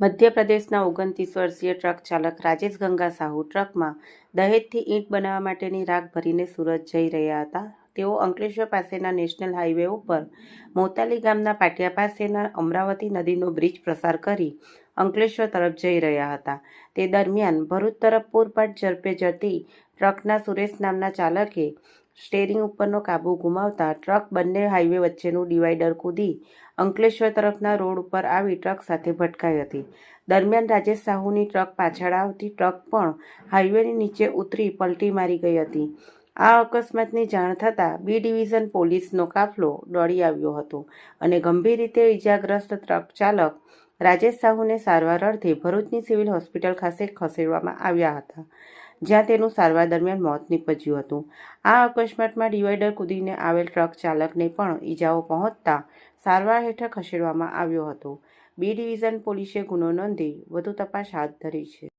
મધ્યપ્રદેશના ઓગણત્રીસ વર્ષીય ટ્રક ચાલક રાજેશ ગંગા સાહુ ટ્રકમાં દહેજથી ઈંટ બનાવવા માટેની રાખ ભરીને સુરત જઈ રહ્યા હતા. તેઓ અંકલેશ્વર પાસેના નેશનલ હાઈવે ઉપર મોતાલી ગામના પાટિયા પાસેના અમરાવતી નદીનો બ્રિજ પ્રસાર કરી અંકલેશ્વર તરફ જઈ રહ્યા હતા. તે દરમિયાન ભરૂચ તરફ પૂરપાટ ઝડપે જતી ટ્રકના સુરેશ નામના ચાલકે સ્ટેરિંગ ઉપરનો કાબુ ગુમાવતા ટ્રક બંને હાઈવે વચ્ચેનું ડિવાઈડર કૂદી અંકલેશ્વર તરફના રોડ ઉપર આવી ટ્રક સાથે ભટકાઈ હતી. દરમિયાન રાજેશ સાહુની ટ્રક પાછળ આવતી ટ્રક પણ હાઈવેની નીચે ઉતરી પલટી મારી ગઈ હતી. આ અકસ્માતની જાણ થતાં બી ડિવિઝન પોલીસનો કાફલો દોડી આવ્યો હતો અને ગંભીર રીતે ઇજાગ્રસ્ત ટ્રક ચાલક રાજેશ સાહુને સારવાર અર્થે ભરૂચની સિવિલ હોસ્પિટલ ખાતે ખસેડવામાં આવ્યા હતા, જ્યાં તેનું સારવાર દરમિયાન મોત નીપજ્યું હતું. આ અકસ્માતમાં ડિવાઈડર કૂદીને આવેલ ટ્રક ચાલકને પણ ઈજાઓ પહોંચતા સારવાર હેઠળ ખસેડવામાં આવ્યો હતો. બી ડિવિઝન પોલીસે ગુનો નોંધી વધુ તપાસ હાથ ધરી છે.